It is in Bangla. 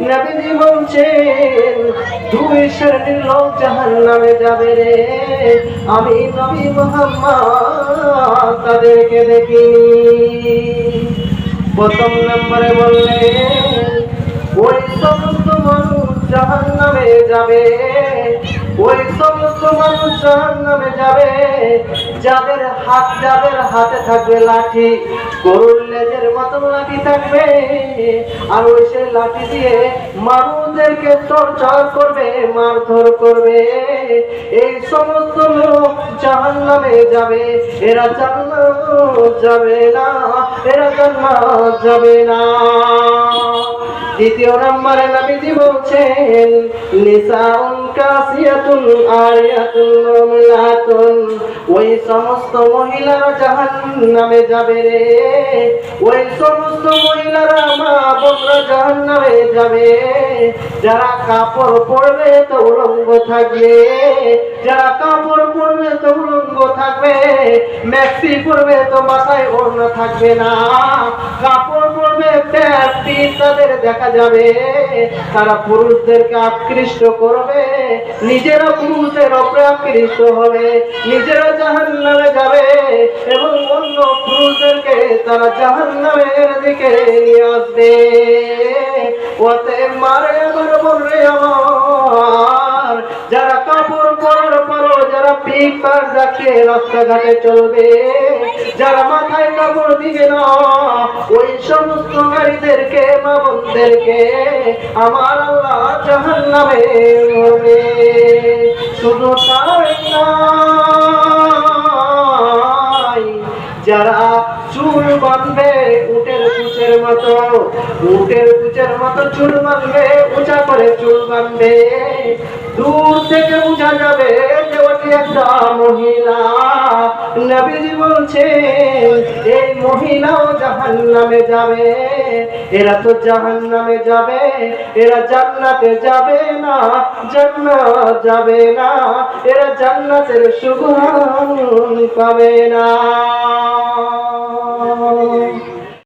নবীজি বলছেন দুই শ্রেণির লোক জাহান নামে যাবে রে। আমি নবী মোহাম্মদ তাদেরকে দেখিনি। প্রথম নম্বরে বললেন, ওই সমস্ত মানুষ জাহান নামে যাবে। ওই সমস্ত মানুষ নামে যাবে। যাদের হাত, যাদের হাতে থাকবে লাঠি, গরুর লেজের মতন লাঠি থাকবে। আর ওই সেই লাঠি দিয়ে মানুষদেরকে টর্চার করবে, মারধর করবে। এই সমস্ত লোক জাহান নামে যাবে। এরা জান্নাত যাবে না, এরা জান্নাত যাবে না। দ্বিতীয় নম্বরে নবীজি নিসাউন কাসিয়াতুন, আরিয়াতুন ওই সমস্ত মহিলারা জাহান্নামে যাবে রে। ওই সমস্ত মহিলারা মা বোনরা জাহান্নামে যাবে। যারা কাপড় পরবে তো উলঙ্গ থাকবে। যারা কাপড় পরবে তো উলঙ্গ থাকবে। ম্যাক্সি পরবে তো মাথায় ওড়না থাকবে না। কাপড় নিজেরা পুরুষের ওপরে আকৃষ্ট হবে, নিজেরা যাবে এবং অন্য পুরুষদেরকে তারা জাহান নামের দিকে নিয়ে আসবে। ওতে মারে আমার বলবে পিক পার রাস্তাঘাটে চলবে। যারা মাথায় কাপড় দিবে না, ওই সমস্ত নারীদেরকে, মা আমার আল্লাহ জাহান নামে হবে শুধু তাই যারা চুল বাঁধবে, উটের কুচের মতো, উটের কুচের মতো চুল বাঁধবে, উঁচা করে চুল বাঁধবে। দূর থেকে বোঝা যাবে একটা মহিলা। নবীজি বলছেন, এই মহিলাও জাহান নামে যাবে। এরা তো জাহান নামে যাবে, এরা জান্নাতে যাবে না, জান্নাত যাবে না, এরা জান্নাতের সুগুণ পাবে না।